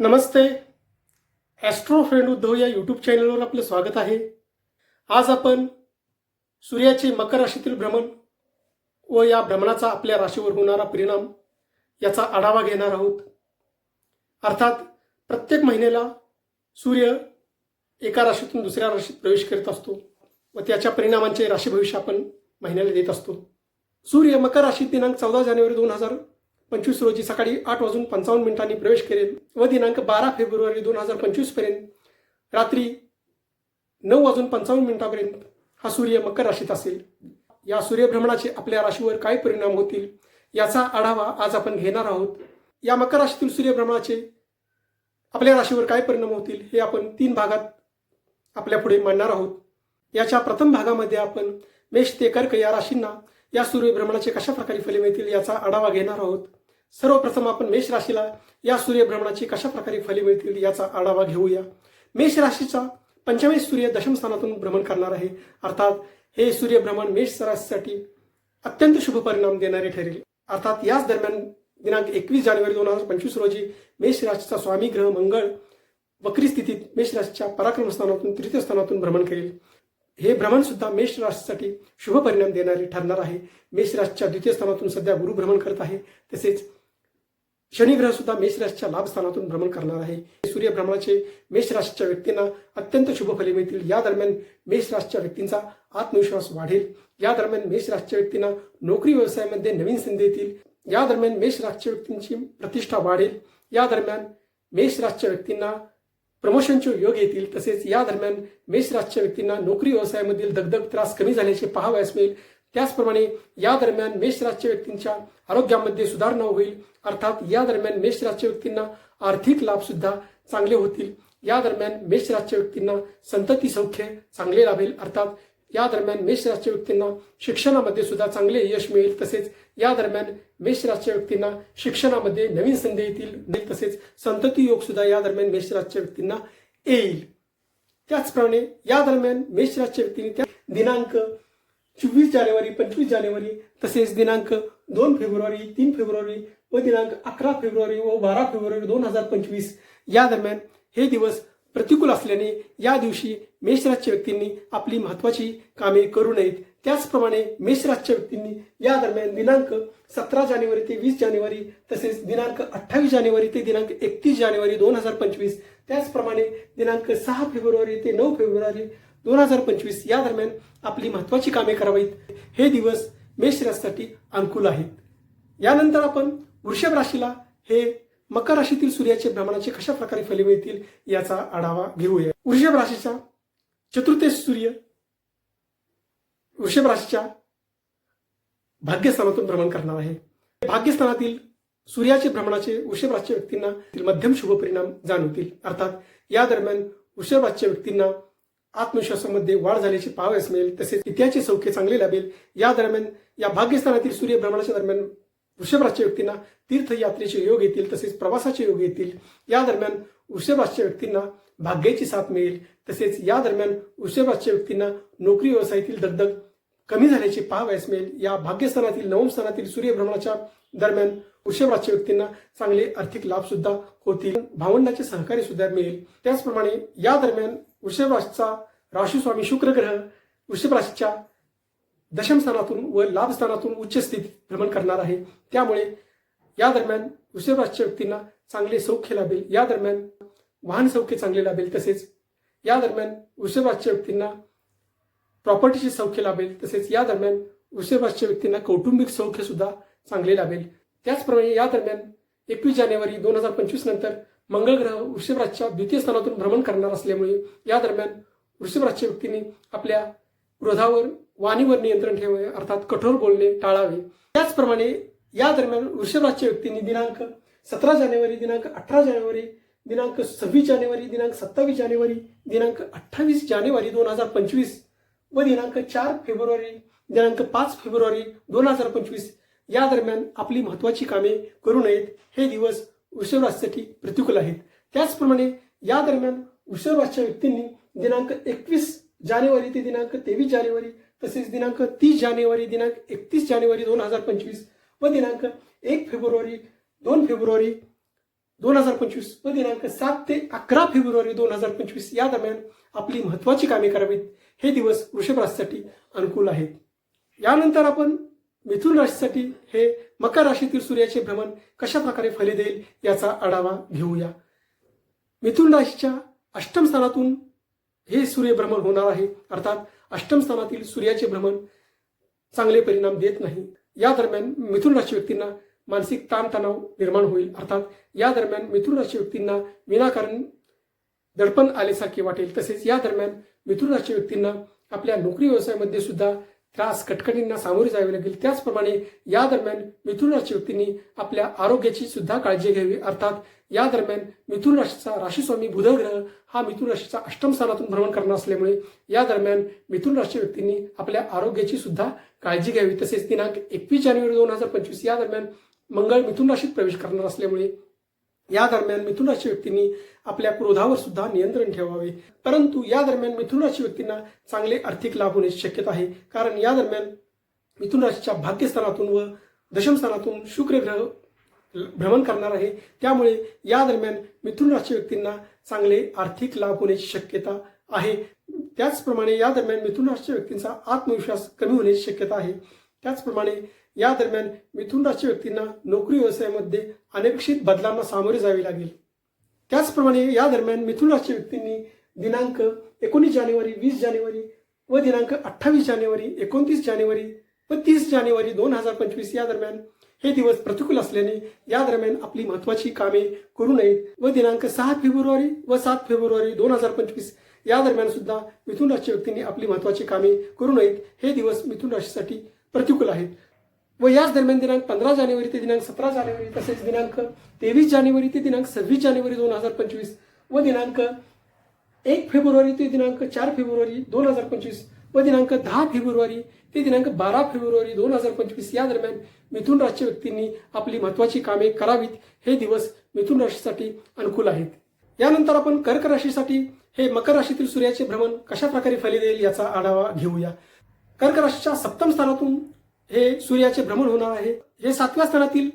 नमस्ते. Austro friend Uddhav या YouTube चॅनलवर आपलं स्वागत आहे. आज आपण सूर्याचे मकर राशीतील भ्रमण व या भ्रमणाचा आपल्या राशीवर होणारा परिणाम याचा आढावा घेणार आहोत. अर्थात प्रत्येक महिन्याला सूर्य एका राशीतून दुसऱ्या राशीत प्रवेश करत असतो व त्याच्या परिणामांचे राशी भविष्य आपण महिन्याला देत असतो. सूर्य मकर राशीत दिनांक चौदा जानेवारी दोन हजार पंचवीस रोजी सकाळी आठ वाजून पंचावन्न मिनिटांनी प्रवेश करेल व दिनांक बारा फेब्रुवारी दोन हजार पंचवीसपर्यंत रात्री नऊ वाजून पंचावन्न मिनिटापर्यंत हा सूर्य मकर राशीत असेल. या सूर्यभ्रमणाचे आपल्या राशीवर काय परिणाम होतील याचा आढावा आज आपण घेणार आहोत. या मकर राशीतील सूर्यभ्रमणाचे आपल्या राशीवर काय परिणाम होतील हे आपण तीन भागात आपल्या पुढे मांडणार आहोत. याच्या प्रथम भागामध्ये आपण मेष ते कर्क या राशींना या सूर्यभ्रमणाचे कशा प्रकारे फले मिळतील याचा आढावा घेणार आहोत. सर्वप्रथम आपण मेष राशीला या सूर्यभ्रमणाची कशा प्रकारे फले मिळतील याचा आढावा घेऊया. मेष राशीचा पंचमेश सूर्य दशम स्थानातून भ्रमण करणार आहे. अर्थात हे सूर्यभ्रमण मेष राशीसाठी अत्यंत शुभ परिणाम देणारे ठरेल. अर्थात याच दरम्यान दिनांक एकवीस जानेवारी दोन हजार पंचवीस रोजी मेष राशीचा स्वामी ग्रह मंगळ वक्री स्थितीत मेष राशीच्या पराक्रम स्थानातून तृतीय स्थानातून भ्रमण करेल. हे भ्रमण सुद्धा मेष राशीसाठी शुभ परिणाम देणारे ठरणार आहे. मेष राशीच्या द्वितीय स्थानातून सध्या गुरु भ्रमण करत आहे. तसेच शनिग्रह सुद्धा मेष राशीच्या लाभ स्थानातून भ्रमण करणार आहे. सूर्य भ्रमणाचे मेष राशीच्या व्यक्तींना अत्यंत शुभ फले मिळतील. या दरम्यान मेष राशीच्या व्यक्तींचा आत्मविश्वास वाढेल. या दरम्यान मेष राशीच्या व्यक्तींना नोकरी व्यवसायामध्ये नवीन संधी येतील. या दरम्यान मेष राशीच्या व्यक्तींची प्रतिष्ठा वाढेल. या दरम्यान मेष राशीच्या व्यक्तींना प्रमोशनचे योग येतील. तसेच या दरम्यान मेष राशीच्या व्यक्तींना नोकरी व्यवसायामधील दगदग त्रास कमी झाल्याचे पाहावयास मिळेल. त्याचप्रमाणे या दरम्यान मेष राशीच्या व्यक्तींच्या आरोग्यामध्ये सुधारणा होईल. अर्थात या दरम्यान मेष राशीच्या व्यक्तींना आर्थिक लाभ सुद्धा चांगले होतील. या दरम्यान मेष राशीच्या व्यक्तींना संतती सौख्य चांगले लाभेल. अर्थात या दरम्यान मेष राशीच्या व्यक्तींना शिक्षणामध्ये सुद्धा चांगले यश मिळेल. तसेच या दरम्यान मेष राशीच्या व्यक्तींना शिक्षणामध्ये नवीन संधी येतील. तसेच संतती योग सुद्धा या दरम्यान मेष राशीच्या व्यक्तींना येईल. त्याचप्रमाणे या दरम्यान मेष राशीच्या व्यक्तींनी त्या दिनांक चोवीस जानेवारी पंचवीस जानेवारी तसेच दिनांक दोन फेब्रुवारी तीन फेब्रुवारी व दिनांक अकरा फेब्रुवारी व बारा फेब्रुवारी दोन हजार पंचवीस. या दरम्यान हे दिवस प्रतिकूल असल्याने या दिवशी मेषराजच्या व्यक्तींनी आपली महत्वाची कामे करू नयेत. त्याचप्रमाणे मेषराजच्या व्यक्तींनी या दरम्यान दिनांक सतरा जानेवारी ते वीस जानेवारी तसेच दिनांक अठ्ठावीस जानेवारी ते दिनांक एकतीस जानेवारी दोन हजार पंचवीस. त्याचप्रमाणे दिनांक सहा फेब्रुवारी ते नऊ फेब्रुवारी दोन हजार पंचवीस या दरम्यान आपली महत्वाची कामे करावीत. हे दिवस मेष राशीसाठी अनुकूल आहेत. यानंतर आपण वृषभ राशीला हे मकर राशीतील सूर्याचे भ्रमणाचे कशा प्रकारे फले मिळतील याचा आढावा घेऊया. वृषभ राशीचा चतुर्थेश सूर्य वृषभ राशीच्या भाग्यस्थानातून भ्रमण करणार आहे. भाग्यस्थानातील सूर्याचे भ्रमणाचे वृषभ राशीच्या व्यक्तींना मध्यम शुभ परिणाम जाणवतील. अर्थात या दरम्यान वृषभ राशीच्या व्यक्तींना आत्मविश्वासामध्ये वाढ झाल्याची पाहावयास मिळेल. तसेच इतिहासचे सौख्य चांगले लाभेल. या दरम्यान या भाग्यस्थानातील सूर्यभ्रमणाच्या दरम्यान वृषभ राशीच्या व्यक्तींना तीर्थयात्रेचे योग येतील तसेच प्रवासाचे योग येतील. या दरम्यान वृषभ राशीच्या व्यक्तींना भाग्याची साथ मिळेल. तसेच या दरम्यान वृषभ राशीच्या व्यक्तींना नोकरी व्यवसायातील दगदग कमी झाल्याचे पाहावयास मिळेल. या भाग्यस्थानातील नवम स्थानातील सूर्यभ्रमणाच्या दरम्यान वृषभ राशीच्या व्यक्तींना चांगले आर्थिक लाभ सुद्धा होतील. भावंडाचे सहकार्य सुद्धा मिळेल. त्याचप्रमाणे या दरम्यान वृषभ राशीचा राशीस्वामी शुक्र ग्रह वृषभ राशीच्या दशम स्थानातून व लाभ स्थानातून उच्च स्थितीत भ्रमण करणार आहे. त्यामुळे या दरम्यान वृषभ राशीच्या व्यक्तींना चांगले सौख्य लाभेल. या दरम्यान वाहन सौख्य चांगले लाभेल. तसेच या दरम्यान वृषभ राशीच्या व्यक्तींना प्रॉपर्टीचे सौख्य लाभेल. तसेच या दरम्यान वृषभ राशीच्या व्यक्तींना कौटुंबिक सौख्य सुद्धा चांगले लाभेल. त्याचप्रमाणे या दरम्यान एकवीस जानेवारी दोन हजार पंचवीस नंतर मंगळ ग्रह वृषभराजच्या द्वितीय स्थानातून भ्रमण करणार असल्यामुळे या दरम्यान वृषभराजच्या व्यक्तींनी आपल्या क्रोधावर वाणीवर नियंत्रण ठेवावे अर्थात कठोर बोलणे टाळावे. त्याचप्रमाणे या दरम्यान वृषभराजच्या व्यक्तींनी दिनांक सतरा जानेवारी दिनांक अठरा जानेवारी दिनांक सव्वीस जानेवारी दिनांक सत्तावीस जानेवारी दिनांक अठ्ठावीस जानेवारी दोन हजार पंचवीस व दिनांक चार फेब्रुवारी दिनांक पाच फेब्रुवारी दोन हजार पंचवीस या दरम्यान आपली महत्वाची कामे करू नयेत. हे दिवस वृषभराशीसाठी प्रतिकूल आहेत. त्याचप्रमाणे या दरम्यान वृषभराशीच्या व्यक्तींनी दिनांक एकवीस जानेवारी ते दिनांक तेवीस जानेवारी तसेच दिनांक तीस जानेवारी दिनांक एकतीस जानेवारी दोन हजार पंचवीस व दिनांक एक फेब्रुवारी दोन फेब्रुवारी दोन हजार पंचवीस व दिनांक सात ते अकरा फेब्रुवारी दोन हजार पंचवीस या दरम्यान आपली महत्वाची कामे करावीत. हे दिवस वृषभ राशीसाठी अनुकूल आहेत. यानंतर आपण मिथुन राशीसाठी हे मकर राशीतील सूर्याचे भ्रमण कशा प्रकारे फले देईल याचा आढावा घेऊया. मिथुन राशीच्या अष्टम स्थानातून हे सूर्यभ्रमण होणार आहे. अर्थात अष्टम स्थानातील सूर्याचे भ्रमण चांगले परिणाम देत नाही. या दरम्यान मिथुन राशी व्यक्तींना मानसिक ताणतणाव निर्माण होईल. अर्थात या दरम्यान मिथुन राशी व्यक्तींना विनाकारण दडपण आल्यासारखे वाटेल. तसेच या दरम्यान मिथुन राशी व्यक्तींना आपल्या नोकरी व्यवसायामध्ये सुद्धा त्रास कटकटींना सामोरे जावे लागेल. त्याचप्रमाणे या दरम्यान मिथुन राशी व्यक्तींनी आपल्या आरोग्याची सुद्धा काळजी घ्यावी. अर्थात या दरम्यान मिथुन राशीचा राशीस्वामी बुधग्रह हा मिथुन राशीचा अष्टम स्थानातून भ्रमण करणार असल्यामुळे या दरम्यान मिथुन राशी व्यक्तींनी आपल्या आरोग्याची सुद्धा काळजी घ्यावी. तसेच दिनांक एकवीस जानेवारी दोन हजार पंचवीस या दरम्यान मंगळ मिथुन राशीत प्रवेश करणार असल्यामुळे या दरम्यान मिथुन राशी व्यक्तींनी आपल्या क्रोधावर सुद्धा नियंत्रण ठेवावे. परंतु या दरम्यान मिथुन राशी व्यक्तींना चांगले आर्थिक लाभ होण्याची शक्यता आहे. कारण या दरम्यान मिथुन राशीच्या भाग्यस्थानातून व दशमस्थानातून शुक्र ग्रह भ्रमण करणार आहे. त्यामुळे या दरम्यान मिथुन राशी व्यक्तींना चांगले आर्थिक लाभ होण्याची शक्यता आहे. त्याचप्रमाणे या दरम्यान मिथुन राशीच्या व्यक्तींचा आत्मविश्वास कमी होण्याची शक्यता आहे. त्याचप्रमाणे या दरम्यान मिथुन राशी व्यक्तींना नोकरी व्यवसायामध्ये अनपेक्षित बदलांना सामोरे जावे लागेल. त्याचप्रमाणे या दरम्यान मिथुन राशी व्यक्तींनी दिनांक एकोणीस जानेवारी वीस जानेवारी व दिनांक अठ्ठावीस जानेवारी एकोणतीस जानेवारी व तीस जानेवारी दोन हजार पंचवीस या दरम्यान हे दिवस प्रतिकूल असल्याने या दरम्यान आपली महत्वाची कामे करू नयेत व दिनांक सहा फेब्रुवारी व सात फेब्रुवारी दोन हजार पंचवीस या दरम्यान सुद्धा मिथुन राशी व्यक्तींनी आपली महत्वाची कामे करू नयेत हे दिवस मिथुन राशीसाठी प्रतिकूल आहेत. व याच दरम्यान दिनांक पंधरा जानेवारी ते दिनांक सतरा जानेवारी तसेच दिनांक तेवीस जानेवारी ते दिनांक सव्वीस जानेवारी दोन हजार पंचवीस व दिनांक एक फेब्रुवारी ते दिनांक चार फेब्रुवारी दोन हजार पंचवीस व दिनांक दहा फेब्रुवारी ते दिनांक बारा फेब्रुवारी दोन हजार पंचवीस या दरम्यान मिथुन राशी व्यक्तींनी आपली महत्वाची कामे करावीत. हे दिवस मिथुन राशीसाठी अनुकूल आहेत. यानंतर आपण कर्क राशीसाठी हे मकर राशीतील सूर्याचे भ्रमण कशा प्रकारे फली देईल याचा आढावा घेऊया. कर्क राशीच्या सप्तम स्थानातून हे सूर्याचे भ्रमण होणार आहे. हे सातव्या स्थानातील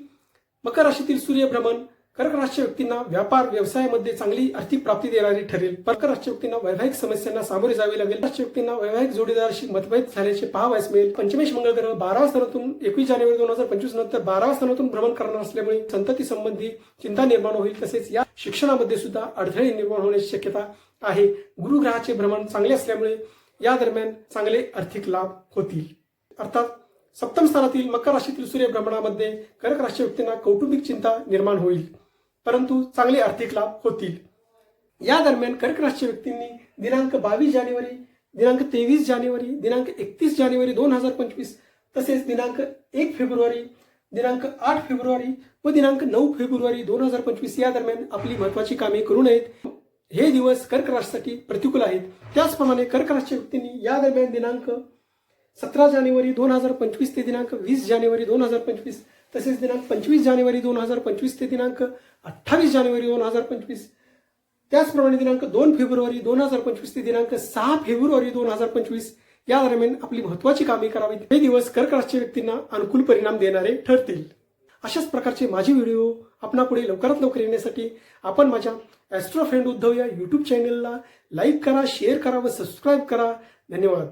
मकर राशीतील सूर्य भ्रमण कर्क राशी व्यक्तींना व्यापार व्यवसायामध्ये चांगली आर्थिक प्राप्ती देणारी ठरेल. कर्क राशी व्यक्तींना वैवाहिक समस्यांना सामोरे जावे लागेल. राशी व्यक्तींना वैवाहिक जोडीदाराशी मतभेद झाल्याचे पाहावयास मिळेल. पंचमेश मंगळ ग्रह बाराव्या स्थानातून एकवीस जानेवारी दोन हजार पंचवीस नंतर बाराव्या स्थानातून भ्रमण करणार असल्यामुळे संतती संबंधी चिंता निर्माण होईल. तसेच या शिक्षणामध्ये सुद्धा अडथळे निर्माण होण्याची शक्यता आहे. गुरुग्रहाचे भ्रमण चांगले असल्यामुळे या दरम्यान चांगले आर्थिक लाभ होतील. अर्थात सप्तम स्थानातील मकर राशीतील सूर्यभ्रमणामध्ये कर्क राशी व्यक्तींना कौटुंबिक चिंता निर्माण होईल परंतु चांगले आर्थिक लाभ होतील. या दरम्यान कर्क राशी व्यक्तींनी दिनांक बावीस जानेवारी दिनांक तेवीस जानेवारी दिनांक एकतीस जानेवारी दोन हजार पंचवीस तसेच दिनांक एक फेब्रुवारी दिनांक आठ फेब्रुवारी व दिनांक नऊ फेब्रुवारी दोन हजार पंचवीस या दरम्यान आपली महत्वाची कामे करू नयेत. हे दिवस कर्क राशीसाठी प्रतिकूल आहेत. त्याचप्रमाणे कर्क राशी व्यक्तींनी या दरम्यान दिनांक सतरा जानेवारी दोन हजार पंचवीस ते दिनांक वीस जानेवारी दोन हजार पंचवीस तसेच दिनांक पंचवीस जानेवारी दोन हजार पंचवीस ते दिनांक अठ्ठावीस जानेवारी दोन हजार पंचवीस. त्याचप्रमाणे दिनांक दोन फेब्रुवारी दोन हजार पंचवीस ते दिनांक सहा फेब्रुवारी दोन हजार पंचवीस या दरम्यान आपली महत्वाची कामे करावीत हे दिवस कर्क व्यक्तींना अनुकूल परिणाम देणारे ठरतील. अशाच प्रकारचे माझे व्हिडिओ आपणापुढे लवकरात लवकर येण्यासाठी आपण माझ्या ॲस्ट्रो फ्रेंड उद्धव या यूट्यूब चॅनलला लाईक करा शेअर करा व सबस्क्राईब करा. धन्यवाद.